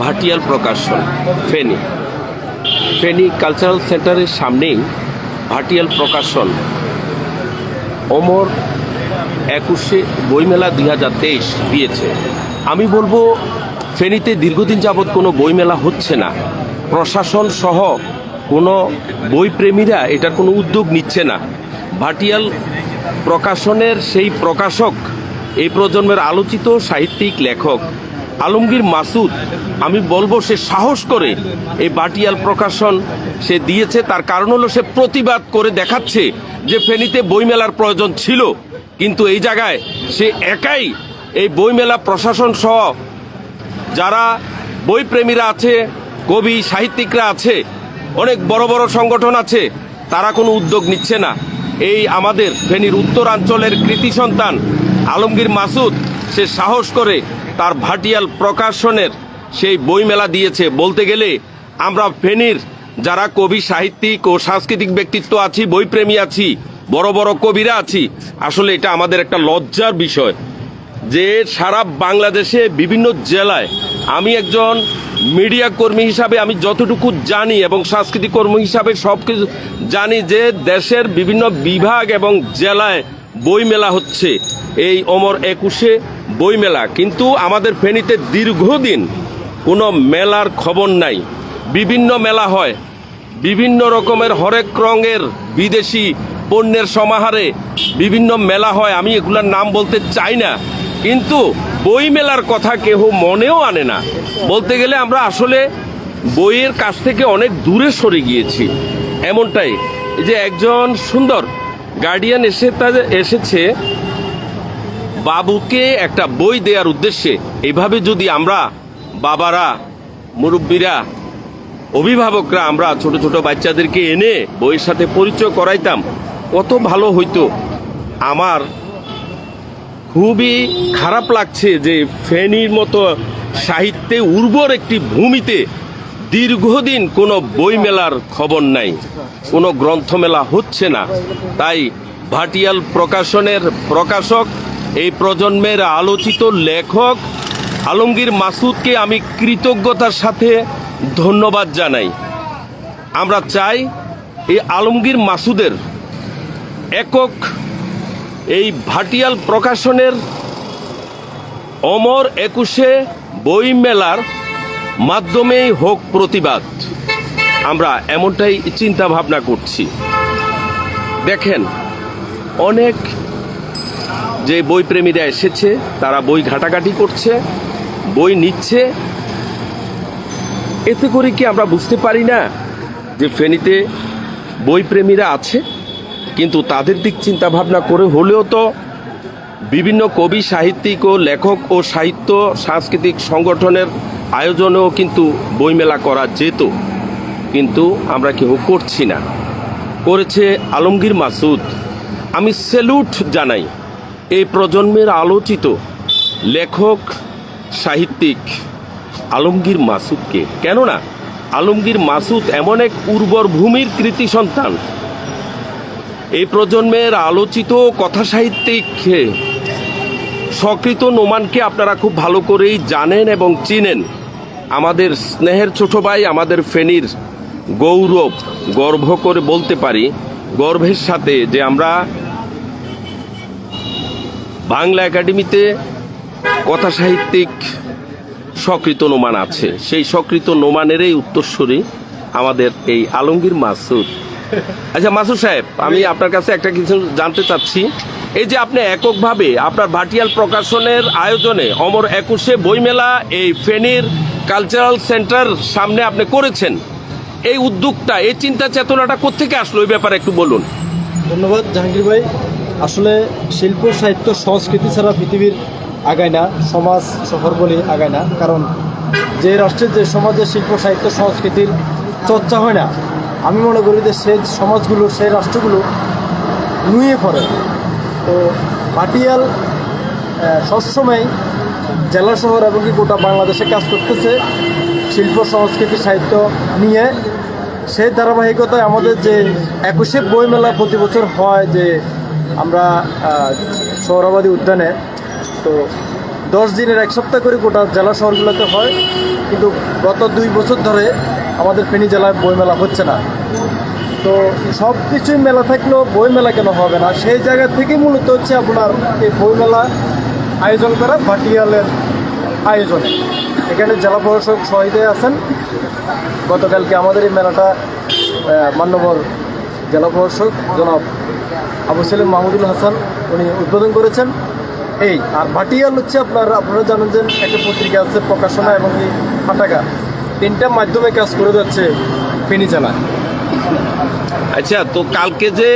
ভাটিয়াল Prakashan, Feni. Feni cultural সেন্টারের সামনেই ভাটিয়াল প্রকাশন। অমর একুশে বইমেলা দুই হাজার তেইশ দিয়েছে। আমি বলব, ফেনীতে দীর্ঘদিন যাবৎ কোনো বইমেলা হচ্ছে না। প্রশাসন সহ কোনো বইপ্রেমীরা এটার কোনো উদ্যোগ নিচ্ছে না। ভাটিয়াল প্রকাশনের সেই প্রকাশক, এই প্রজন্মের আলোচিত সাহিত্যিক, লেখক আলমগীর মাসুদ, আমি বলব সে সাহস করে এই বাটিয়াল প্রকাশন সে দিয়েছে। তার কারণ হলো সে প্রতিবাদ করে দেখাচ্ছে যে ফেনীতে বইমেলার প্রয়োজন ছিল। কিন্তু এই জায়গায় সে একাই এই বইমেলা প্রশাসন সহ যারা বইপ্রেমীরা আছে, কবি, সাহিত্যিকরা আছে, অনেক বড় বড় সংগঠন আছে, তারা কোনো উদ্যোগ নিচ্ছে না। এই আমাদের ফেনীর উত্তরাঞ্চলের কৃতি সন্তান আলমগীর মাসুদ, সে সাহস করে তার ভাটিয়াল প্রকাশনের সেই বইমেলা দিয়েছে। বলতে গেলে, আমরা ফেনীর যারা কবি, সাহিত্যিক ও সাংস্কৃতিক ব্যক্তিত্ব আছি, বইপ্রেমী আছি, বড় বড় কবিরা আছি, আসলে এটা আমাদের একটা লজ্জার বিষয় যে সারা বাংলাদেশে বিভিন্ন জেলায় আমি একজন মিডিয়া কর্মী হিসাবে আমি যতটুকু জানি এবং সাংস্কৃতিক কর্মী হিসাবে সব কিছু জানি যে দেশের বিভিন্ন বিভাগ এবং জেলায় বইমেলা হচ্ছে। এই অমর একুশে বইমেলা। কিন্তু আমাদের ফেনীতে দীর্ঘদিন কোনো মেলার খবর নাই। বিভিন্ন মেলা হয়। বিভিন্ন রকমের হরেক রঙের বিদেশি পণ্যের সমাহারে বিভিন্ন মেলা হয়। আমি এগুলোর নাম বলতে চাই না। কিন্তু বই মেলার কথা কেউ মনেও আনে না। বলতে গেলে আমরা আসলে বইয়ের কাছ থেকে অনেক দূরে সরে গিয়েছি। এমনটাই। যে একজন সুন্দর গার্ডিয়ান এসে তাদের এসেছে বাবুকে একটা বই দেওয়ার উদ্দেশ্যে। এভাবে যদি আমরা বাবারা, মুরব্বীরা, অভিভাবকরা আমরা ছোট ছোট বাচ্চাদেরকে এনে বইয়ের সাথে পরিচয় করাইতাম, কত ভালো হইতো। আমার খুবই খারাপ লাগছে যে ফেনীর মতো সাহিত্যে উর্বর একটি ভূমিতে দীর্ঘদিন কোনো বইমেলার খবর নাই। কোনো গ্রন্থমেলা হচ্ছে না। তাই ভাটিয়াল প্রকাশনের প্রকাশক, এই প্রজন্মের আলোচিত লেখক আলমগীর মাসুদকে আমি কৃতজ্ঞতার সাথে ধন্যবাদ জানাই। আমরা চাই এই আলমগীর মাসুদের একক এই ভাটিয়াল প্রকাশনের অমর একুশে বই মেলার মাধ্যমেই হোক প্রতিবাদ। আমরা এমনটাই চিন্তা ভাবনা করছি। দেখেন, অনেক যে বইপ্রেমীরা এসেছে, তারা বই ঘাটাঘাটি করছে, বই নিচ্ছে। এতে করে কি আমরা বুঝতে পারি না যে ফেনীতে বইপ্রেমীরা আছে, কিন্তু তাদের দিক চিন্তা ভাবনা করে হলেও তো বিভিন্ন কবি, সাহিত্যিক ও লেখক ও সাহিত্য, সাংস্কৃতিক সংগঠনের আয়োজনেও কিন্তু বইমেলা করা যেত। কিন্তু আমরা কেউ করছি না। করেছে আলমগীর মাসুদ। আমি স্যালুট জানাই, এই প্রজন্মের আলোচিত লেখক, সাহিত্যিক আলমগীর মাসুদকে। কেননা, আলমগীর মাসুদ এমন এক উর্বর ভূমির কৃতি সন্তান। এই প্রজন্মের আলোচিত কথা সাহিত্যিক সকৃত নোমানকে আপনারা খুব ভালো করেই জানেন এবং চিনেন। আমাদের স্নেহের ছোট ভাই, আমাদের ফেনীর গৌরব গর্ব করে বলতে পারি গর্বের সাথে যে আমরা বাংলা একাডেমিতে কথা সাহিত্যিক সকৃত নোমান আছে। সেই সকৃত নোমানেরই উত্তরস্বরী আমাদের এই আলমগীর মাসুদ। আচ্ছা মাসুদ সাহেব, আমি আপনার কাছে একটা কিছু জানতে চাচ্ছি। এই যে আপনি এককভাবে আপনার ভাটিয়াল প্রকাশনের আয়োজনে অমর একুশে বইমেলা এই ফেনীর কালচারাল সেন্টার সামনে আপনি করেছেন। এই উদ্যোগটা, এই চিন্তা চেতনাটা কোত্থেকে আসলো? এই ব্যাপারে একটু বলুন। ধন্যবাদ, জাহাঙ্গীর ভাই। আসলে শিল্প, সাহিত্য, সংস্কৃতি ছাড়া পৃথিবীর আগায় না, সমাজ শহর বলে আগায় না। কারণ যে রাষ্ট্রের যে সমাজে শিল্প, সাহিত্য, সংস্কৃতির চর্চা হয় না, আমি মনে করি যে সেই সমাজগুলো সেই রাষ্ট্রগুলো নুয়ে পড়ে। তো পাটিয়াল সবসময় জেলা শহর এবং কি গোটা বাংলাদেশে কাজ করতেছে। শিল্প, সংস্কৃতি, সাহিত্য নিয়ে সেই ধারাবাহিকতায় আমাদের যে একুশে বইমেলা প্রতি বছর হয় যে আমরা সৌরবাদী উদ্যানে, তো দশ দিনের এক সপ্তাহ করে গোটা জেলা শহরগুলোতে হয়। কিন্তু গত দুই বছর ধরে আমাদের ফেনী জেলায় বইমেলা হচ্ছে না। তো সব কিছুই মেলা থাকলেও বইমেলা কেন হবে না? সেই জায়গা থেকে মূলত হচ্ছে আপনার এই বইমেলা আয়োজন করা ভাটিয়ালের আয়োজনে। এখানে জেলা প্রশাসক শহীদে আছেন। গতকালকে আমাদের এই মেলাটা মান্যবর জেলা প্রশাসক জনাব আবু সেলিম মাহমুদুল হাসান উনি উদ্বোধন করেছেন। এই, আর ভাটিয়াল হচ্ছে আপনার, আপনারা জানেন যে একটা পত্রিকা আছে প্রকাশনা এবং এই ফাটাকা। তিনটা মাধ্যমে কাজ করে যাচ্ছে ফেনী জেলায়। আচ্ছা তো কালকে যে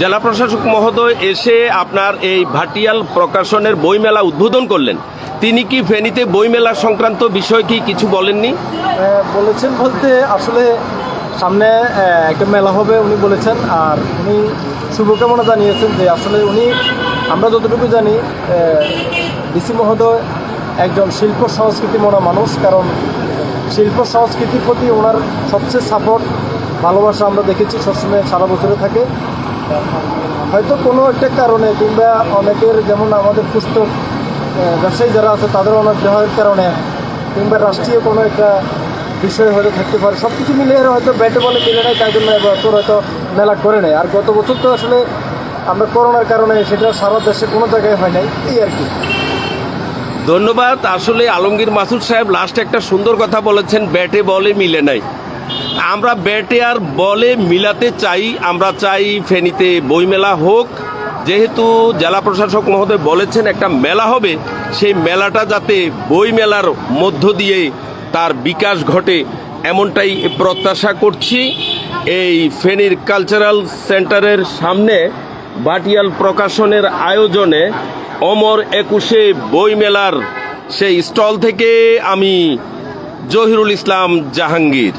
জেলা প্রশাসক মহোদয় এসে আপনার এই ভাটিয়াল প্রকাশনের বইমেলা উদ্বোধন করলেন, তিনি কি ফেনীতে বইমেলা সংক্রান্ত বিষয় কি কিছু বলেননি? বলেছেন বলতে আসলে সামনে একটা মেলা হবে উনি বলেছেন, আর উনি শুভকামনা জানিয়েছেন যে আসলে উনি, আমরা যতটুকু জানি ডিসি মহোদয় একজন শিল্প সংস্কৃতি মনা মানুষ, কারণ শিল্প সংস্কৃতির প্রতি ওনার সবচেয়ে সাপোর্ট ভালোবাসা আমরা দেখেছি সবসময় সারা বছরে থাকে। হয়তো কোনো একটা কারণে কিংবা অনেকের যেমন আমাদের পুস্তক ব্যবসায়ী যারা আছে তাদের অনেক দেহের কারণে কিংবা রাষ্ট্রীয় কোনো একটা বিষয় হয়তো থাকতে পারে। সব কিছু মিলিয়ে হয়তো ব্যাটে বলে মিলে নেয় তাই জন্য এবছর হয়তো মেলা করে নেয়। আর গত বছর তো আসলে আমরা করোনার কারণে সেটা সারা দেশে কোনো জায়গায় হয় নাই, এই আর কি। ধন্যবাদ। আসলে আলমগীর মাসুদ সাহেব লাস্ট একটা সুন্দর কথা বলেছেন, ব্যাটে বলে মিলে নাই। আমরা ব্যাটে আর বলে মিলাতে চাই, আমরা চাই ফেনীতে বইমেলা হোক। যেহেতু জেলা প্রশাসক মহোদয় বলেছেন একটা মেলা হবে, সেই মেলাটা যাতে বই মেলার মধ্য দিয়ে তার বিকাশ ঘটে, এমনটাই প্রত্যাশা করছি। এই ফেনীর কালচারাল সেন্টারের সামনে বাটিয়াল প্রকাশনের আয়োজনে অমর একুশে বইমেলার সেই স্টল থেকে আমি জহিরুল ইসলাম জাহাঙ্গীর।